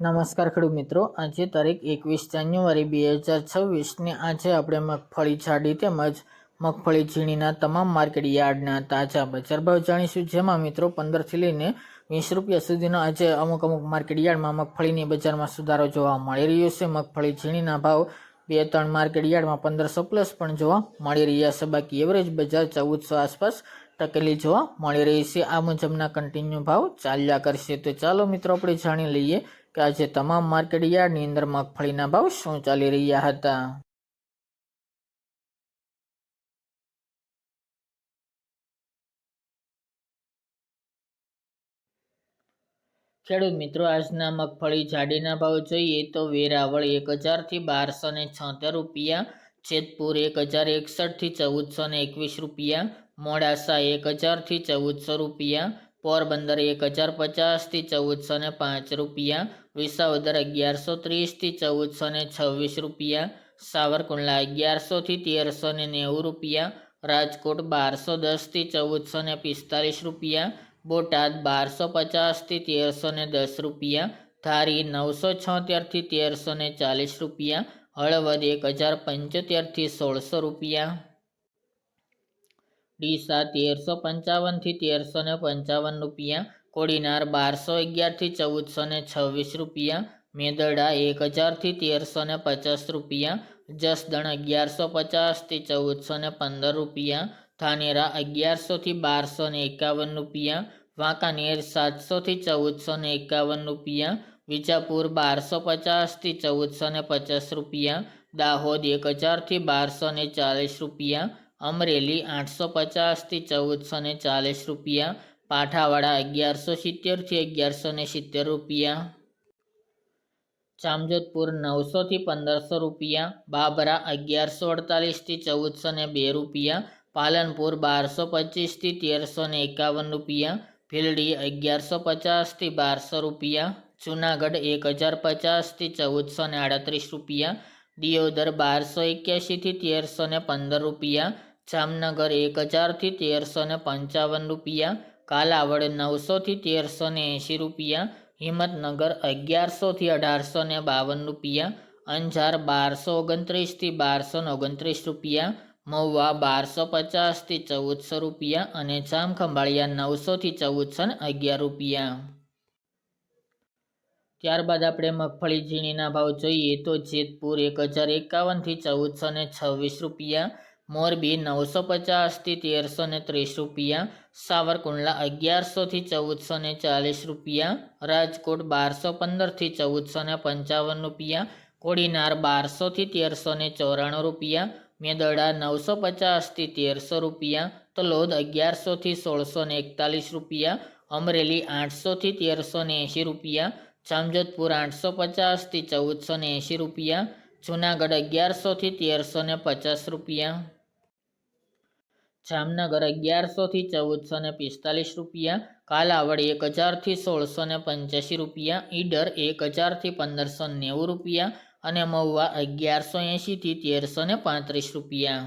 નમસ્કાર ખેડૂત મિત્રો, આજે તારીખ એકવીસ જાન્યુઆરી બે હજાર છવ્વીસને આજે આપણે મગફળી છાડી તેમજ મગફળી ઝીણીના તમામ માર્કેટ યાર્ડના તાજા બજાર ભાવ જાણીશું. જેમાં મિત્રો પંદરથી લઈને વીસ રૂપિયા સુધીનો આજે અમુક અમુક માર્કેટ યાર્ડમાં મગફળીની બજારમાં સુધારો જોવા મળી રહ્યો છે. મગફળી ઝીણીના ભાવ બે ત્રણ માર્કેટ યાર્ડમાં પંદરસો પ્લસ પણ જોવા મળી રહ્યા છે. બાકી એવરેજ બજાર ચૌદસો આસપાસ ટકેલી જોવા મળી રહી છે. આ મુજબના કન્ટિન્યુ ભાવ ચાલ્યા કરશે. તો ચાલો મિત્રો આપણે જાણી લઈએ કે આજે તમામ માર્કેટ યાર્ડની અંદર મગફળીના ભાવ શું ચાલી રહ્યા હતા? ખેડૂત મિત્રો, આજના મગફળી જાડીના ભાવ જોઈએ તો વેરાવળ એક હજારથી બારસો ને છોતેર રૂપિયા, જેતપુર એક હજાર એકસઠથી ચૌદસો ને એકવીસ રૂપિયા, મોડાસા એક હજારથી ચૌદસો રૂપિયા પોરબંદર એક હજાર પચાસથી ચૌદસો ને પાંચ રૂપિયા, વિસાવદર અગિયારસો ત્રીસથી ચૌદસો ને છવ્વીસ રૂપિયા, સાવરકુંડલા અગિયારસોથી તેરસો ને નેવું રૂપિયા, રાજકોટ બારસો દસથી ચૌદસો ને પિસ્તાલીસ રૂપિયા, બોટાદ બારસો પચાસથી તેરસો ને દસ રૂપિયા, ધારી નવસો છોતેરથી તેરસો ને ચાલીસ રૂપિયા, હળવદ એક હજાર પંચોતેરથી સોળસો રૂપિયા. ડીસા તેરસો પંચાવનથી તેરસો ને પંચાવન રૂપિયા, કોડીનાર બારસો અગિયારથી ચૌદસો ને છવ્વીસ રૂપિયા, મેદડા એક હજારથી તેરસો ને પચાસ રૂપિયા, જસદણ અગિયારસો પચાસથી ચૌદસો ને પંદર રૂપિયા, ધાનેરા અગિયારસોથી બારસો ને એકાવન રૂપિયા, વાંકાનેર સાતસોથી ચૌદસો ને એકાવન રૂપિયા, વિજાપુર બારસો પચાસથી ચૌદસો ને પચાસ રૂપિયા, દાહોદ એક હજારથી બારસો ને ચાલીસ રૂપિયા અમરેલી આઠસો પચાસથી ચૌદસો ને ચાલીસ રૂપિયા, પાઠાવાડા અગિયારસો સિત્તેરથી અગિયારસો ને સિત્તેર રૂપિયા. જામજોધપુર નવસોથી પંદરસો રૂપિયા, બાબરા અગિયારસો અડતાલીસથી ચૌદસો ને બે રૂપિયા, પાલનપુર બારસો પચીસથી તેરસો ને એકાવન રૂપિયા, ભીલડી અગિયારસો પચાસથી બારસો રૂપિયા, જુનાગઢ એક હજાર પચાસથી ચૌદસો ને આડત્રીસ રૂપિયા, દિયોદર બારસો એક્યાસીથી તેરસો ને પંદર રૂપિયા જામનગર એક હજારથી તેરસો ને પંચાવન રૂપિયા, કાલાવડ નવસોથી તેરસો ને એંશી રૂપિયા, હિંમતનગર અગિયારસોથી અઢારસો ને બાવન રૂપિયા, અંજાર બારસો ઓગણત્રીસથી બારસો ને ઓગણત્રીસ રૂપિયા, મહુવા બારસો પચાસથી ચૌદસો રૂપિયા અને જામખંભાળિયા નવસોથી ચૌદસો ને અગિયાર રૂપિયા. ત્યારબાદ આપણે મગફળી ઝીણીના ભાવ જોઈએ તો જેતપુર એક હજાર એકાવનથી ચૌદસો ને છવ્વીસ રૂપિયા મોરબી નવસો પચાસથી તેરસો ને ત્રીસ રૂપિયા, સાવરકુંડલા અગિયારસોથી ચૌદસો ને ચાલીસ રૂપિયા, રાજકોટ બારસો પંદરથી ચૌદસો ને પંચાવન રૂપિયા, કોડીનાર બારસોથી તેરસો ને ચોરાણું રૂપિયા, મેદડા નવસો પચાસથી તેરસો રૂપિયા, તલોદ અગિયારસોથી સોળસો ને એકતાલીસ રૂપિયા, અમરેલી આઠસોથી તેરસો ને એંશી રૂપિયા, જામજોધપુર આઠસો પચાસથી ચૌદસો ને એંશી રૂપિયા, જુનાગઢ અગિયારસોથી તેરસો ને પચાસ રૂપિયા. જામનગર અગિયારસોથી ચૌદસો ને પિસ્તાલીસ રૂપિયા, કાલાવડ એક હજારથી સોળસો ને પંચ્યાસી રૂપિયા, ઈડર એક હજારથી પંદરસો નેવું રૂપિયા અને મહુવા અગિયારસો એંશીથી તેરસો ને પાંત્રીસ રૂપિયા.